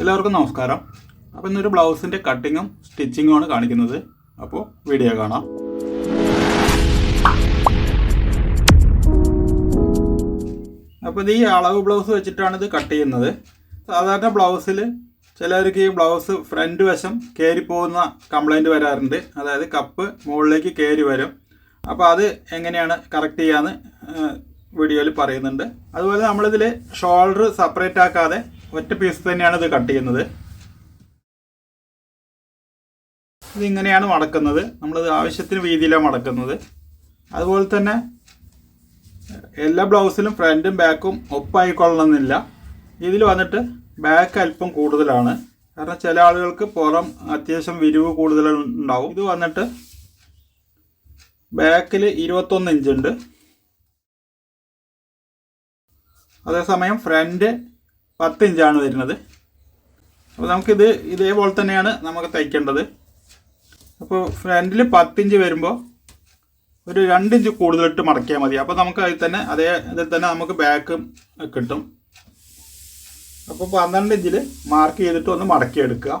എല്ലാവർക്കും നമസ്കാരം. അപ്പോൾ ഇന്നൊരു ബ്ലൗസിന്റെ കട്ടിങ്ങും സ്റ്റിച്ചിങ്ങും ആണ് കാണിക്കുന്നത്. അപ്പോൾ വീഡിയോ കാണാം. അപ്പോൾ ഇത് ഈ അളവ് ബ്ലൗസ് വെച്ചിട്ടാണ് ഇത് കട്ട് ചെയ്യുന്നത്. സാധാരണ ബ്ലൗസിൽ ചിലർക്ക് ഈ ബ്ലൗസ് ഫ്രണ്ട് വശം കയറി പോകുന്ന കംപ്ലൈന്റ് വരാറുണ്ട്. അതായത് കപ്പ് മുകളിലേക്ക് കയറി വരും. അപ്പോൾ അത് എങ്ങനെയാണ് കറക്റ്റ് ചെയ്യാന്ന് വീഡിയോയിൽ പറയുന്നുണ്ട്. അതുപോലെ നമ്മളിതിൽ ഷോൾഡർ സെപ്പറേറ്റ് ആക്കാതെ ഒറ്റ പീസ് തന്നെയാണ് ഇത് കട്ട് ചെയ്യുന്നത്. ഇതിങ്ങനെയാണ് മടക്കുന്നത്. നമ്മളിത് ആവശ്യത്തിന് വീതിയിലാണ് മടക്കുന്നത്. അതുപോലെ തന്നെ എല്ലാ ബ്ലൗസിലും ഫ്രണ്ടും ബാക്കും ഒപ്പായിക്കൊള്ളണമെന്നില്ല. ഇതിൽ വന്നിട്ട് ബാക്ക് അല്പം കൂടുതലാണ്. കാരണം ചില ആളുകൾക്ക് പുറം അത്യാവശ്യം വിരിവ് കൂടുതൽ ഉണ്ടാവും. ഇത് വന്നിട്ട് ബാക്കിൽ ഇരുപത്തൊന്ന് ഇഞ്ചുണ്ട് അതേസമയം ഫ്രണ്ട് പത്ത് ഇഞ്ചാണ് വരുന്നത്. അപ്പോൾ നമുക്കിത് ഇതേപോലെ തന്നെയാണ് നമുക്ക് തയ്ക്കേണ്ടത്. അപ്പോൾ ഫ്രണ്ടിൽ പത്തിഞ്ച് വരുമ്പോൾ ഒരു രണ്ടിഞ്ച് കൂടുതലിട്ട് മടക്കിയാൽ മതി. അപ്പോൾ നമുക്ക് അതിൽ തന്നെ അതേ ഇതിൽ തന്നെ നമുക്ക് ബാക്കും കിട്ടും. അപ്പോൾ പന്ത്രണ്ട് ഇഞ്ചിൽ മാർക്ക് ചെയ്തിട്ട് ഒന്ന് മടക്കിയെടുക്കുക.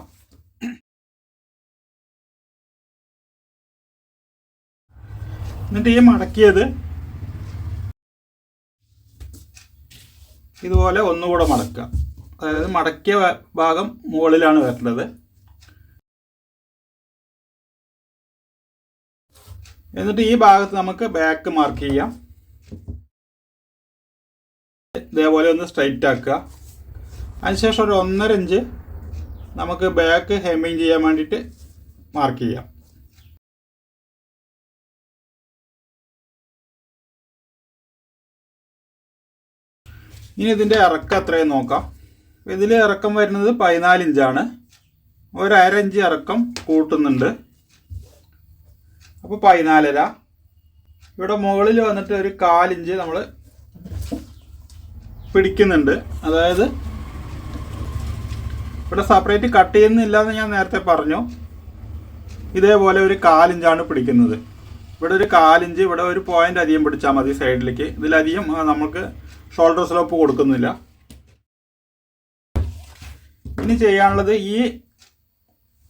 എന്നിട്ട് ഈ മടക്കിയത് ഇതുപോലെ ഒന്നുകൂടെ മടക്കുക. അതായത് മടക്കിയ ഭാഗം മുകളിലാണ് വരേണ്ടത്. എന്നിട്ട് ഈ ഭാഗത്ത് നമുക്ക് ബാക്ക് മാർക്ക് ചെയ്യാം. ഇതേപോലെ ഒന്ന് സ്ട്രൈറ്റ് ആക്കുക. അതിനുശേഷം ഒരു ഒന്നര ഇഞ്ച് നമുക്ക് ബാക്ക് ഹെമ്മിങ് ചെയ്യാൻ വേണ്ടിയിട്ട് മാർക്ക് ചെയ്യാം. ഇനി ഇതിന്റെ ഇറക്കം എത്രയും നോക്കാം. ഇതിൽ ഇറക്കം വരുന്നത് പതിനാല് ഇഞ്ചാണ്. ഒരു അര ഇഞ്ച് ഇറക്കം കൂട്ടുന്നുണ്ട്. അപ്പോൾ പതിനാലര. ഇവിടെ മുകളിൽ വന്നിട്ട് ഒരു കാലിഞ്ച് നമ്മൾ പിടിക്കുന്നുണ്ട്. അതായത് ഇവിടെ സെപ്പറേറ്റ് കട്ട് ചെയ്യുന്നില്ല എന്ന് ഞാൻ നേരത്തെ പറഞ്ഞു. ഇതേപോലെ ഒരു കാലിഞ്ചാണ് പിടിക്കുന്നത്. ഇവിടെ ഒരു കാലിഞ്ച് ഇവിടെ ഒരു പോയിന്റ് അധികം പിടിച്ചാൽ മതി സൈഡിലേക്ക് ഇതിലധികം നമുക്ക് ഷോൾഡർ സ്ലോപ്പ് കൊടുക്കുന്നില്ല. ഇനി ചെയ്യാനുള്ളത് ഈ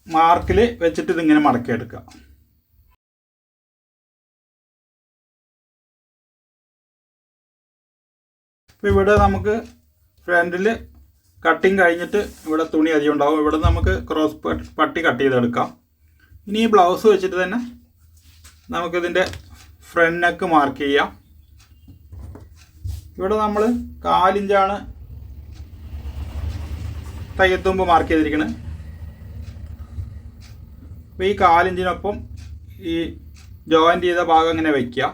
മാർക്കിൽ വെച്ചിട്ട് ഇതിങ്ങനെ മടക്കിയെടുക്കുക. അപ്പോൾ ഇവിടെ നമുക്ക് ഫ്രണ്ടിൽ കട്ടിങ് കഴിഞ്ഞിട്ട് ഇവിടെ തുണി അധികം ഉണ്ടാവും. ഇവിടെ നമുക്ക് ക്രോസ് പട്ടി കട്ട് ചെയ്തെടുക്കാം. ഇനി ഈ ബ്ലൗസ് വെച്ചിട്ട് തന്നെ നമുക്കിതിന്റെ ഫ്രണ്ട് നെക്ക് മാർക്ക് ചെയ്യാം. ഇവിടെ നമ്മൾ കാലിഞ്ചാണ് തയ്യത്തുമ്പ് മാർക്ക് ചെയ്തിരിക്കുന്നത് അപ്പോൾ ഈ കാലിഞ്ചിനൊപ്പം ഈ ജോയിന്റ് ചെയ്ത ഭാഗം ഇങ്ങനെ വയ്ക്കുക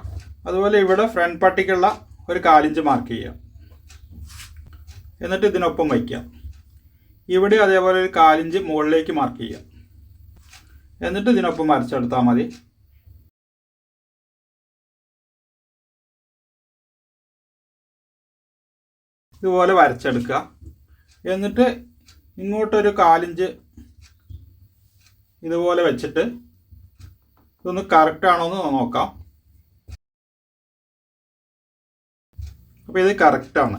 അതുപോലെ ഇവിടെ ഫ്രണ്ട് പട്ടിക്കുള്ള ഒരു കാലിഞ്ച് മാർക്ക് ചെയ്യുക. എന്നിട്ട് ഇതിനൊപ്പം വയ്ക്കുക. ഇവിടെ അതേപോലെ ഒരു കാലിഞ്ച് മുകളിലേക്ക് മാർക്ക് ചെയ്യുക. എന്നിട്ട് ഇതിനൊപ്പം വരച്ചെടുത്താൽ മതി. ഇതുപോലെ വരച്ചെടുക്കുക. എന്നിട്ട് ഇങ്ങോട്ടൊരു കാലിഞ്ച് ഇതുപോലെ വെച്ചിട്ട് ഇതൊന്ന് കറക്റ്റ് ആണോ എന്ന് നോക്കാം. അപ്പോൾ ഇത് കറക്റ്റാണ്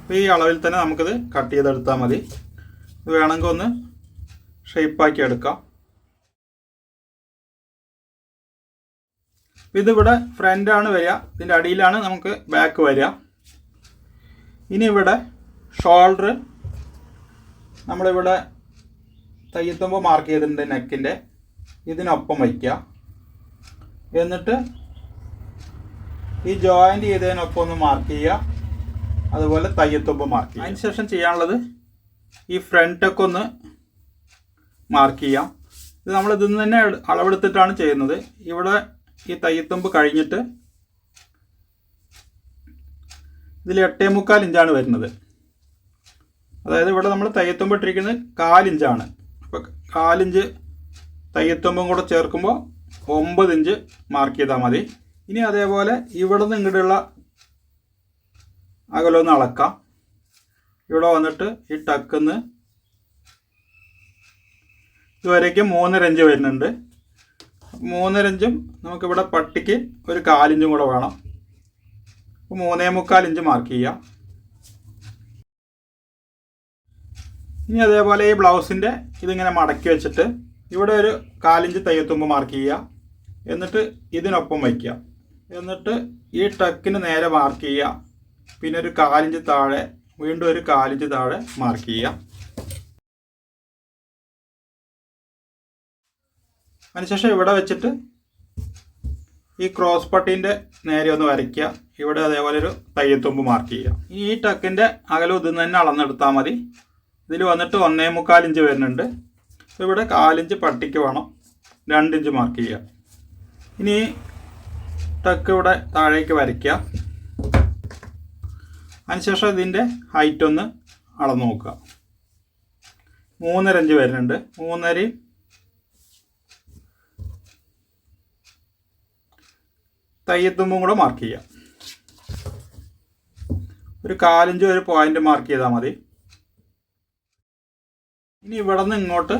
അപ്പോൾ ഈ അളവിൽ തന്നെ നമുക്കിത് കട്ട് ചെയ്തെടുത്താൽ മതി. ഇത് വേണമെങ്കിൽ ഒന്ന് ഷേപ്പാക്കി എടുക്കാം. ഇതിവിടെ ഫ്രണ്ടാണ് വരിക. ഇതിന്റെ അടിയിലാണ് നമുക്ക് ബാക്ക് വരിക. ഇനി ഇവിടെ ഷോൾഡർ നമ്മളിവിടെ തയ്യത്തുമ്പോൾ മാർക്ക് ചെയ്തിട്ടുണ്ട് നെക്കിന്റെ ഇതിനൊപ്പം വയ്ക്കുക. എന്നിട്ട് ഈ ജോയിന്റ് ചെയ്തതിനൊപ്പം ഒന്ന് മാർക്ക് ചെയ്യുക. അതുപോലെ തയ്യത്തുമ്പ് മാർക്ക് ചെയ്യുക. അതിനുശേഷം ചെയ്യാനുള്ളത് ഈ ഫ്രണ്ടൊക്കെ ഒന്ന് മാർക്ക് ചെയ്യാം ഇത് നമ്മൾ ഇതിൽ നിന്ന് തന്നെ അളവെടുത്തിട്ടാണ് ചെയ്യുന്നത്. ഇവിടെ ഈ തയ്യത്തുമ്പ് കഴിഞ്ഞിട്ട് ഇതിൽ എട്ടേ മുക്കാൽ ഇഞ്ചാണ് വരുന്നത്. അതായത് ഇവിടെ നമ്മൾ തയ്യത്തുമ്പ് ഇട്ടിരിക്കുന്നത് കാലിഞ്ചാണ് അപ്പോൾ കാലിഞ്ച് തയ്യത്തുമ്പും കൂടെ ചേർക്കുമ്പോൾ ഒമ്പത് ഇഞ്ച് മാർക്ക് ചെയ്താൽ മതി. ഇനി അതേപോലെ ഇവിടെ നിന്ന് ഇങ്ങോട്ടുള്ള അകലൊന്ന് അളക്കാം. ഇവിടെ വന്നിട്ട് ഈ ടക്കുന്ന് ഇതുവരേക്കും മൂന്നര ഇഞ്ച് വരുന്നുണ്ട്. മൂന്നര ഇഞ്ചും നമുക്കിവിടെ പട്ടിക്ക് ഒരു കാലിഞ്ചും കൂടെ വേണം. അപ്പോൾ മൂന്നേ മുക്കാൽ ഇഞ്ച് മാർക്ക് ചെയ്യാം. ഇനി അതേപോലെ ഈ ബ്ലൗസിന്റെ ഇതിങ്ങനെ മടക്കി വെച്ചിട്ട് ഇവിടെ ഒരു കാലിഞ്ച് തയ്യത്തുമ്പ് മാർക്ക് ചെയ്യുക എന്നിട്ട് ഇതിനൊപ്പം വയ്ക്കുക. എന്നിട്ട് ഈ ടക്കിന് നേരെ മാർക്ക് ചെയ്യുക പിന്നെ ഒരു കാലിഞ്ച് താഴെ വീണ്ടും ഒരു കാലിഞ്ച് താഴെ മാർക്ക് ചെയ്യുക അതിനുശേഷം ഇവിടെ വെച്ചിട്ട് ഈ ക്രോസ് പട്ടീന്റെ നേരെ ഒന്ന് വരയ്ക്കുക. ഇവിടെ അതേപോലെ ഒരു തയ്യത്തുമ്പ് മാർക്ക് ചെയ്യുക. ഇനി ഈ ടക്കിന്റെ അകലം ഇതിൽ തന്നെ അളന്നെടുത്താൽ മതി. ഇതിൽ വന്നിട്ട് ഒന്നേ മുക്കാൽ ഇഞ്ച് വരുന്നുണ്ട്. അപ്പോൾ ഇവിടെ കാലിഞ്ച് പട്ടിക്ക് വേണം. രണ്ടിഞ്ച് മാർക്ക് ചെയ്യുക. ഇനി ടക്ക് ഇവിടെ താഴേക്ക് വരയ്ക്കുക. അതിനുശേഷം ഇതിന്റെ ഹൈറ്റ് ഒന്ന് അളന്ന് നോക്കുക. മൂന്നര ഇഞ്ച് വരുന്നുണ്ട്. മൂന്നരയും തയ്യത്തുമ്പും കൂടെ മാർക്ക് ചെയ്യാം ഒരു കാലിഞ്ച് ഒരു പോയിന്റ് മാർക്ക് ചെയ്താൽ മതി. ഇനി ഇവിടെ നിന്ന് ഇങ്ങോട്ട്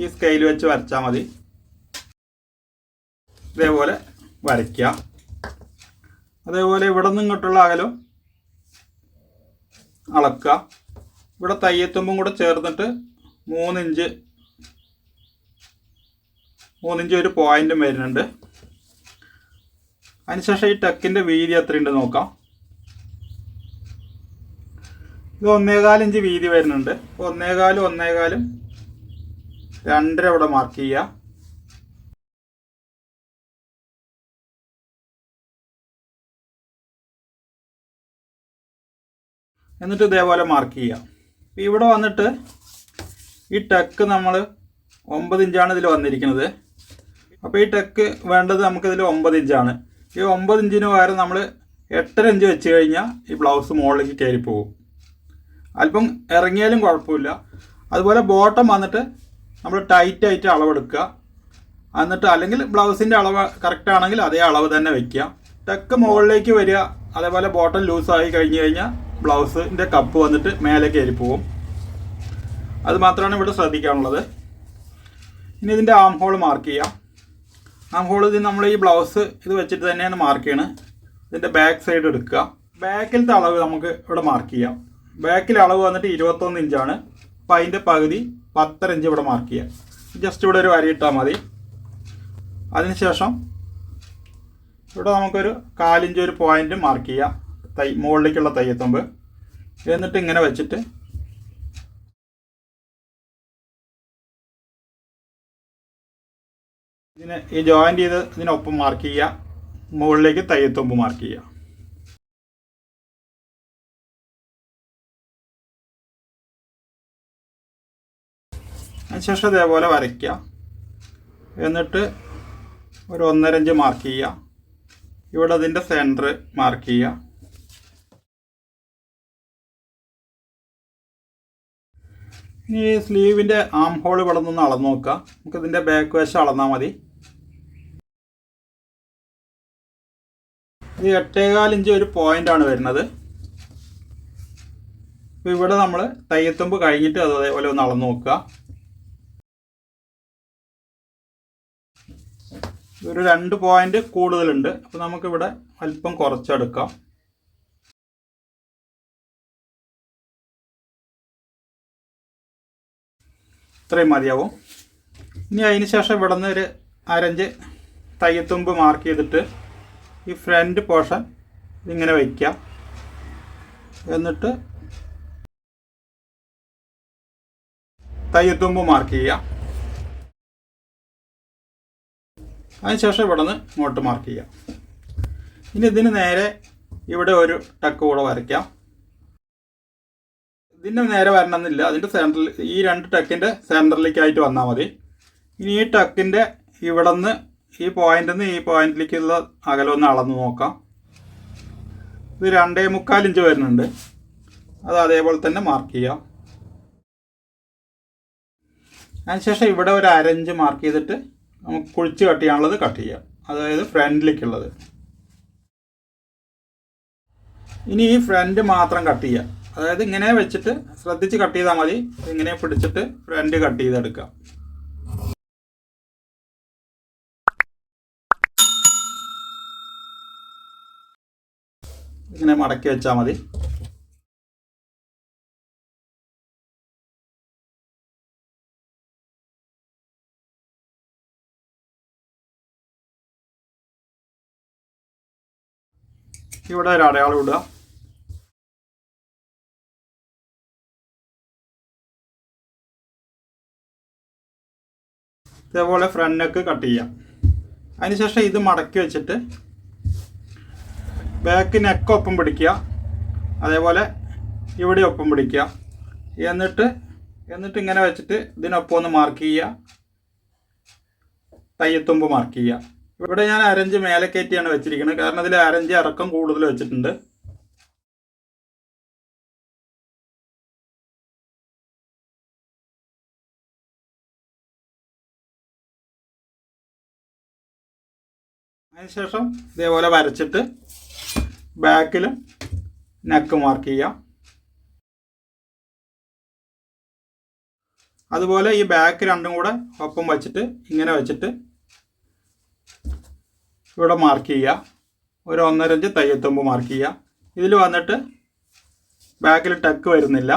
ഈ സ്കെയിൽ വെച്ച് വരച്ചാൽ മതി. ഇതേപോലെ വരയ്ക്കുക. അതേപോലെ ഇവിടെ നിന്ന് ഇങ്ങോട്ടുള്ള അകലം അളക്കുക. ഇവിടെ തയ്യത്തുമ്പും കൂടെ ചേർന്നിട്ട് മൂന്നിഞ്ച് മൂന്നിഞ്ച് ഒരു പോയിന്റും വരുന്നുണ്ട്. അതിനുശേഷം ഈ ടക്കിന്റെ വീതി എത്രയുണ്ട് നോക്കാം. ഇത് ഒന്നേകാൽ ഇഞ്ച് വീതി വരുന്നുണ്ട്. ഒന്നേകാലും ഒന്നേകാലും രണ്ടര ഇവിടെ മാർക്ക് ചെയ്യുക എന്നിട്ട് ഇതേപോലെ മാർക്ക് ചെയ്യുക ഇവിടെ വന്നിട്ട് ഈ ടക്ക് നമ്മൾ ഒമ്പത് ഇഞ്ചാണ് ഇതിൽ വന്നിരിക്കുന്നത്. അപ്പോൾ ഈ ടക്ക് വേണ്ടത് നമുക്കിതിൽ ഒമ്പത് ഇഞ്ചാണ്. ഈ ഒമ്പത് ഇഞ്ചിന് പകരം നമ്മൾ എട്ടര ഇഞ്ച് വെച്ച് കഴിഞ്ഞാൽ ഈ ബ്ലൗസ് മുകളിലേക്ക് കയറി പോകും അല്പം ഇറങ്ങിയാലും കുഴപ്പമില്ല. അതുപോലെ ബോട്ടം വന്നിട്ട് നമ്മൾ ടൈറ്റ് ആയിട്ട് അളവെടുക്കുക. എന്നിട്ട് അല്ലെങ്കിൽ ബ്ലൗസിന്റെ അളവ് കറക്റ്റ് ആണെങ്കിൽ അതേ അളവ് തന്നെ വെക്കുക. ടക്ക് മുകളിലേക്ക് വരിക. അതേപോലെ ബോട്ടം ലൂസായി കഴിഞ്ഞ് കഴിഞ്ഞാൽ ബ്ലൗസിന്റെ കപ്പ് വന്നിട്ട് മേലെ കയറി പോകും അത് മാത്രമാണ് ഇവിടെ ശ്രദ്ധിക്കാനുള്ളത്. ഇനി ഇതിന്റെ ആം ഹോൾ മാർക്ക് ചെയ്യാം. ആം ഹോൾ ഇത് നമ്മൾ ഈ ബ്ലൗസ് ഇത് വെച്ചിട്ട് തന്നെയാണ് മാർക്ക് ചെയ്യണത് ഇതിന്റെ ബാക്ക് സൈഡ് എടുക്കുക. ബാക്കിലത്തെ അളവ് നമുക്ക് ഇവിടെ മാർക്ക് ചെയ്യാം. ബാക്കിൽ അളവ് വന്നിട്ട് ഇരുപത്തൊന്ന് ഇഞ്ചാണ് അപ്പോൾ അതിന്റെ പകുതി പത്തര ഇഞ്ച് ഇവിടെ മാർക്ക് ചെയ്യാം. ജസ്റ്റ് ഇവിടെ ഒരു വരി ഇട്ടാൽ മതി. അതിനുശേഷം ഇവിടെ നമുക്കൊരു കാലിഞ്ച് ഒരു പോയിന്റ് മാർക്ക് ചെയ്യാം. തൈ മുകളിലേക്കുള്ള തയ്യത്തുമ്പ്. എന്നിട്ട് ഇങ്ങനെ വെച്ചിട്ട് ഇതിനെ ഈ ജോയിന്റ് ചെയ്ത് ഇതിനൊപ്പം മാർക്ക് ചെയ്യുക മുകളിലേക്ക് തയ്യത്തുമ്പ് മാർക്ക് ചെയ്യുക അതിനുശേഷം ഇതേപോലെ വരയ്ക്കുക. എന്നിട്ട് ഒരു ഒന്നര ഇഞ്ച് മാർക്ക് ചെയ്യുക. ഇവിടെ അതിന്റെ സെന്റർ മാർക്ക് ചെയ്യുക. ഇനി സ്ലീവിന്റെ ആം ഹോൾ ഇവിടെ നിന്ന് അളന്ന് നോക്കുക. നമുക്ക് ഇതിന്റെ ബാക്ക് വശം അളന്നാൽ മതി. ഇത് എട്ടേകാൽ ഇഞ്ച് ഒരു പോയിന്റാണ് വരുന്നത്. അപ്പോൾ ഇവിടെ നമ്മൾ തയ്യത്തുമ്പ് കഴിഞ്ഞിട്ട് അത് അതേപോലെ ഒന്ന് അളന്ന് നോക്കുക. ഒരു രണ്ട് പോയിന്റ് കൂടുതലുണ്ട്. അപ്പോൾ നമുക്കിവിടെ അല്പം കുറച്ചെടുക്കാം. ഇത്രയും മതിയാവും. ഇനി അതിന് ശേഷം ഇവിടെ നിന്ന് ഒരു അരഞ്ച് തയ്യത്തുമ്പ് മാർക്ക് ചെയ്തിട്ട് ഈ ഫ്രണ്ട് പോർഷൻ ഇങ്ങനെ വയ്ക്കാം എന്നിട്ട് തയ്യത്തുമ്പ് മാർക്ക് ചെയ്യാം. അതിനുശേഷം ഇവിടെ നിന്ന് ഇങ്ങോട്ട് മാർക്ക് ചെയ്യാം. ഇനി ഇതിന് നേരെ ഇവിടെ ഒരു ടക്ക് കൂടെ വരയ്ക്കാം. ഇതിന്റെ നേരെ വരണമെന്നില്ല. അതിന്റെ സെന്ററിൽ ഈ രണ്ട് ടക്കിന്റെ സെന്ററിലേക്കായിട്ട് വന്നാൽ മതി. ഇനി ഈ ടക്കിന്റെ ഇവിടെ നിന്ന് ഈ പോയിന്റിൽ നിന്ന് ഈ പോയിന്റിലേക്കുള്ള അകലൊന്ന് അളന്ന് നോക്കാം. ഇത് രണ്ടേ മുക്കാൽ ഇഞ്ച് വരുന്നുണ്ട്. അത് അതേപോലെ തന്നെ മാർക്ക് ചെയ്യാം. അതിനുശേഷം ഇവിടെ ഒരു അരഞ്ച് മാർക്ക് ചെയ്തിട്ട് നമുക്ക് കുഴിച്ച് കട്ട് ചെയ്യാനുള്ളത് കട്ട് ചെയ്യാം. അതായത് ഫ്രണ്ടിലേക്കുള്ളത്. ഇനി ഈ ഫ്രണ്ട് മാത്രം കട്ട് ചെയ്യാം. അതായത് ഇങ്ങനെ വെച്ചിട്ട് ശ്രദ്ധിച്ച് കട്ട് ചെയ്താൽ മതി. ഇങ്ങനെ പിടിച്ചിട്ട് ഫ്രണ്ട് കട്ട് ചെയ്തെടുക്കാം. ഇങ്ങനെ മടക്കി വെച്ചാൽ മതി. ഇവിടെ ഒരു അടയാളം ഇടുക ഇതേപോലെ ഫ്രണ്ട് നെക്ക് കട്ട് ചെയ്യാം. അതിനുശേഷം ഇത് മടക്കി വെച്ചിട്ട് ബാക്ക് നെക്ക് ഒപ്പം പിടിക്കുക. അതേപോലെ ഇവിടെ ഒപ്പം പിടിക്കുക. എന്നിട്ട് എന്നിട്ട് ഇങ്ങനെ വെച്ചിട്ട് ഇതിനൊപ്പം ഒന്ന് മാർക്ക് ചെയ്യുക. തയ്യത്തുമ്പ് മാർക്ക് ചെയ്യുക. ഇവിടെ ഞാൻ അരഞ്ച് മേലെ കയറ്റിയാണ് വെച്ചിരിക്കുന്നത് കാരണം ഇതിൽ അരഞ്ച് ഇറക്കം കൂടുതൽ വെച്ചിട്ടുണ്ട്. അതിനുശേഷം ഇതേപോലെ വരച്ചിട്ട് ബാക്കിലും നെക്ക് മാർക്ക് ചെയ്യാം. അതുപോലെ ഈ ബാക്ക് രണ്ടും കൂടെ ഒപ്പം വെച്ചിട്ട് ഇങ്ങനെ വെച്ചിട്ട് ഇവിടെ മാർക്ക് ചെയ്യുക. ഒരു ഒന്നരഞ്ച് തയ്യത്തുമ്പ് മാർക്ക് ചെയ്യുക. ഇതിൽ വന്നിട്ട് ബാക്കിൽ ടക്ക് വരുന്നില്ല.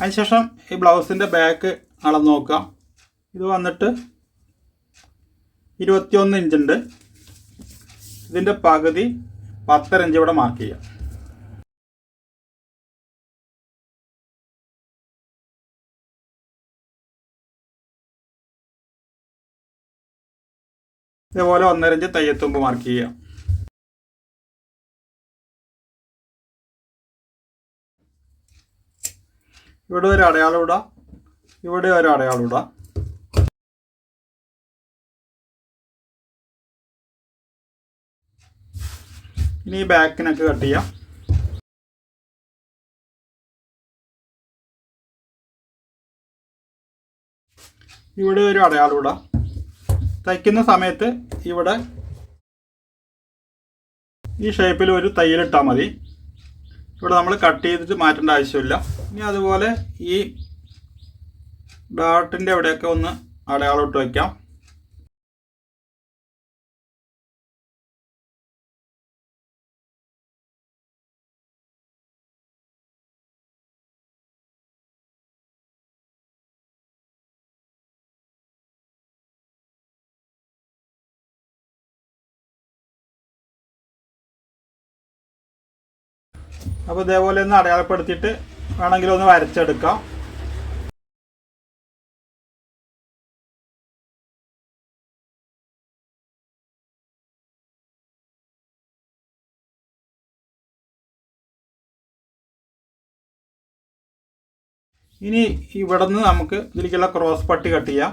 അതിനുശേഷം ഈ ബ്ലൗസിന്റെ ബാക്ക് അളന്ന് നോക്കാം ഇത് വന്നിട്ട് ഇരുപത്തിയൊന്ന് ഇഞ്ചുണ്ട് ഇതിന്റെ പകുതി പത്തര ഇഞ്ച് ഇവിടെ മാർക്ക് ചെയ്യാം ഇതേപോലെ ഒന്നരഞ്ച് തയ്യത്തുമ്പ് മാർക്ക് ചെയ്യാം ഇവിടെ ഒരു അടയാളം ഇടാം. ഇവിടെ ഒരു അടയാളം ഇടാം. ഇനി ഈ ബാക്കിനൊക്കെ കട്ട് ചെയ്യാം. ഇവിടെ ഒരു അടയാളം ഇടാം. തയ്ക്കുന്ന സമയത്ത് ഇവിടെ ഈ ഷേപ്പിൽ ഒരു തയ്യലിട്ടാൽ മതി. ഇവിടെ നമ്മൾ കട്ട് ചെയ്തിട്ട് മാറ്റേണ്ട ആവശ്യമില്ല. ഇനി അതുപോലെ ഈ ഡാട്ടിന്റെ അവിടെയൊക്കെ ഒന്ന് അടയാളം ഇട്ട് വയ്ക്കാം അപ്പോൾ ഇതേപോലെ ഒന്ന് അടയാളപ്പെടുത്തിയിട്ട് വേണമെങ്കിൽ ഒന്ന് വരച്ചെടുക്കാം. ഇനി ഇവിടെ നിന്ന് നമുക്ക് ഇതിലേക്കുള്ള ക്രോസ് പട്ടി കട്ട് ചെയ്യാം.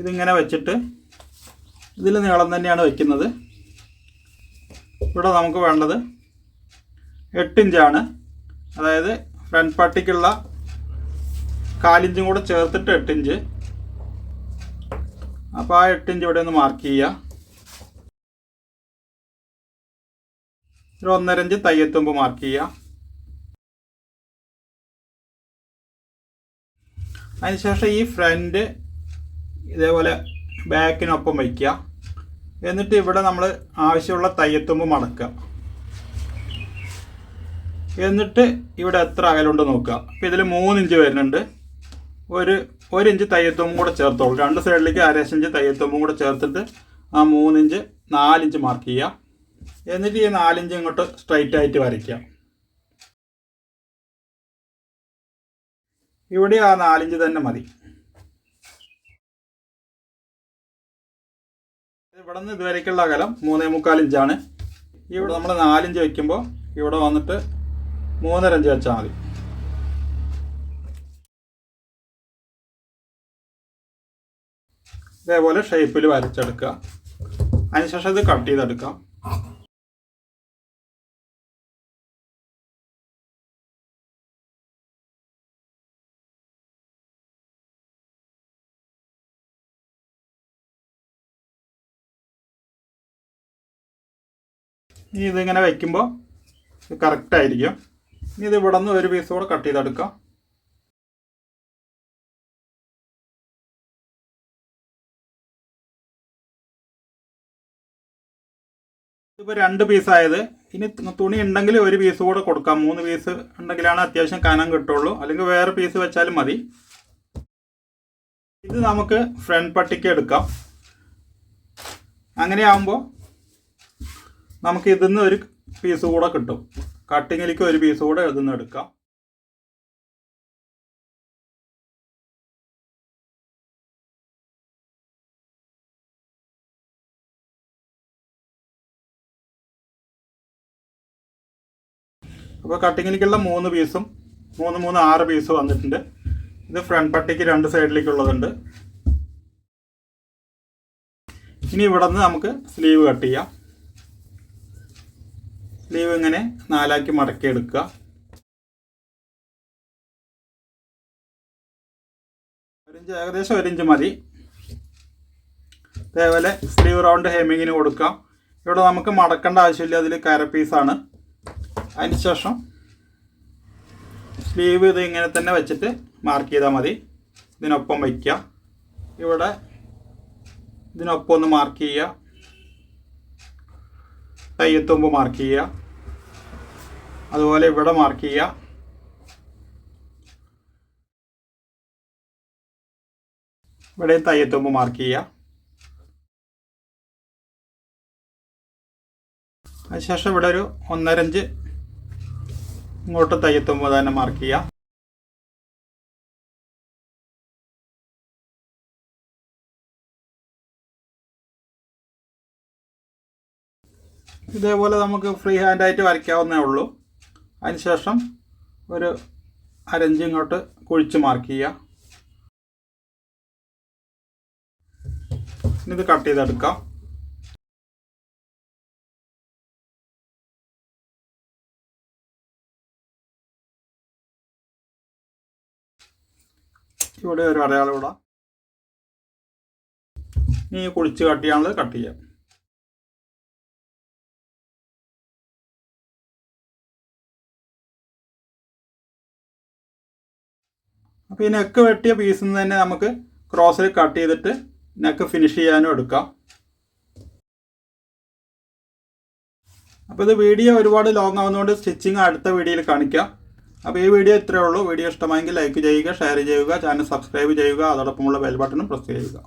ഇതിങ്ങനെ വെച്ചിട്ട് ഇതിൽ നീളം തന്നെയാണ് വെക്കുന്നത്. ഇവിടെ നമുക്ക് വേണ്ടത് എട്ട് ഇഞ്ചാണ് അതായത് ഫ്രണ്ട് പട്ടിക്കുള്ള കാലിഞ്ചും കൂടെ ചേർത്തിട്ട് എട്ട് ഇഞ്ച് അപ്പോൾ ആ എട്ട് ഇഞ്ച് ഇവിടെ ഒന്ന് മാർക്ക് ചെയ്യുക. ഒരു ഒന്നര ഇഞ്ച് തയ്യത്തുമ്പ് മാർക്ക് ചെയ്യുക. അതിനുശേഷം ഈ ഫ്രണ്ട് ഇതേപോലെ ബാക്കിനൊപ്പം വയ്ക്കുക. എന്നിട്ട് ഇവിടെ നമ്മൾ ആവശ്യമുള്ള തയ്യത്തുമ്പ് മടക്കുക. എന്നിട്ട് ഇവിടെ എത്ര അകലുണ്ട് നോക്കുക. അപ്പോൾ ഇതിൽ മൂന്ന് ഇഞ്ച് വരുന്നുണ്ട്. ഒരു ഒരു ഇഞ്ച് തയ്യത്തുമ്പും കൂടെ ചേർത്തോളൂ. രണ്ട് സൈഡിലേക്ക് അരശ് ഇഞ്ച് തയ്യത്തുമ്പും കൂടെ ചേർത്തിട്ട് ആ മൂന്ന് ഇഞ്ച് നാലിഞ്ച് മാർക്ക് ചെയ്യുക. എന്നിട്ട് ഈ നാലിഞ്ച് ഇങ്ങോട്ട് സ്ട്രൈറ്റ് ആയിട്ട് വരയ്ക്കുക. ഇവിടെ ആ നാലിഞ്ച് തന്നെ മതി. ഇവിടെ നിന്ന് ഇതുവരേക്കുള്ള അകലം മൂന്നേ മുക്കാൽ ഇഞ്ചാണ്. ഇവിടെ നമ്മൾ നാലിഞ്ച് വെക്കുമ്പോൾ ഇവിടെ വന്നിട്ട് മൂന്നര ഇഞ്ച് വെച്ചാൽ മതി. ഇതേപോലെ ഷേപ്പിൽ വരച്ചെടുക്കുക. അതിനുശേഷം ഇത് കട്ട് ചെയ്തെടുക്കാം. ഇനി ഇതിങ്ങനെ വെക്കുമ്പോൾ കറക്റ്റ് ആയിരിക്കും. ഇനി ഇത് ഇവിടെ നിന്ന് ഒരു പീസ് കൂടെ കട്ട് ചെയ്തെടുക്കാം. ഇതിപ്പോൾ രണ്ട് പീസായത് ഇനി തുണി ഉണ്ടെങ്കിൽ ഒരു പീസ് കൂടെ കൊടുക്കാം. മൂന്ന് പീസ് ഉണ്ടെങ്കിലാണ് അത്യാവശ്യം കനം കിട്ടുള്ളൂ. അല്ലെങ്കിൽ വേറെ പീസ് വെച്ചാലും മതി. ഇത് നമുക്ക് ഫ്രണ്ട് പട്ടിക്ക് എടുക്കാം. അങ്ങനെ അങ്ങനെയാകുമ്പോൾ നമുക്ക് ഇതിൽ നിന്ന് ഒരു പീസ് കൂടെ കിട്ടും. കട്ടിങ്ങിലേക്ക് ഒരു പീസ് കൂടെ ഇതിൽ നിന്ന് എടുക്കാം അപ്പോൾ കട്ടിങ്ങിലേക്കുള്ള മൂന്ന് പീസും മൂന്ന് മൂന്ന് ആറ് പീസ് വന്നിട്ടുണ്ട്. ഇത് ഫ്രണ്ട് പട്ടിക്ക് രണ്ട് സൈഡിലേക്കുള്ളതുണ്ട് ഇനി ഇവിടെ നിന്ന് നമുക്ക് സ്ലീവ് കട്ട് ചെയ്യാം. സ്ലീവ് ഇങ്ങനെ നാലാക്കി മടക്കി എടുക്കുക ഒരിഞ്ച് ഏകദേശം ഒരിഞ്ച് മതി. അതേപോലെ സ്ലീവ് റൗണ്ട് ഹെമ്മിങ്ങിന് കൊടുക്കാം. ഇവിടെ നമുക്ക് മടക്കേണ്ട ആവശ്യമില്ല അതിൽ കര പീസാണ് അതിന് ശേഷം സ്ലീവ് ഇത് ഇങ്ങനെ തന്നെ വെച്ചിട്ട് മാർക്ക് ചെയ്താൽ മതി. ഇതിനൊപ്പം വയ്ക്കുക ഇവിടെ ഇതിനൊപ്പം ഒന്ന് മാർക്ക് ചെയ്യുക. തയ്യത്തുമ്പ് മാർക്ക് ചെയ്യുക. അതുപോലെ ഇവിടെ മാർക്ക് ചെയ്യുക. ഇവിടെ തയ്യത്തുമ്പ് മാർക്ക് ചെയ്യുക. അതിനുശേഷം ഇവിടെ ഒരു ഒന്നരഞ്ച് ഇങ്ങോട്ട് തയ്യത്തുമ്പ് തന്നെ മാർക്ക് ചെയ്യുക. ഇതേപോലെ നമുക്ക് ഫ്രീ ഹാൻഡായിട്ട് വരയ്ക്കാവുന്നേ ഉള്ളൂ. അതിനുശേഷം ഒരു അരഞ്ച് ഇങ്ങോട്ട് കുഴിച്ച് മാർക്ക് ചെയ്യുക. ഇനി ഇത് കട്ട് ചെയ്തെടുക്കാം ഇവിടെ ഒരു അടയാളം ഇടാം. ഇനി കുഴിച്ച് കട്ട് ചെയ്യാനുള്ളത് കട്ട് ചെയ്യാം. അപ്പോൾ ഈ നെക്ക് വെട്ടിയ പീസിൽ നിന്ന് തന്നെ നമുക്ക് ക്രോസിൽ കട്ട് ചെയ്തിട്ട് നെക്ക് ഫിനിഷ് ചെയ്യാനും എടുക്കാം. അപ്പോൾ ഇത് വീഡിയോ ഒരുപാട് ലോങ് ആവുന്നതുകൊണ്ട് സ്റ്റിച്ചിങ് അടുത്ത വീഡിയോയിൽ കാണിക്കാം. അപ്പോൾ ഈ വീഡിയോ ഇത്രയേ ഉള്ളൂ. വീഡിയോ ഇഷ്ടമായെങ്കിൽ ലൈക്ക് ചെയ്യുക ഷെയർ ചെയ്യുക ചാനൽ സബ്സ്ക്രൈബ് ചെയ്യുക അതോടൊപ്പമുള്ള ബെൽ ബട്ടണും പ്രസ് ചെയ്യുക.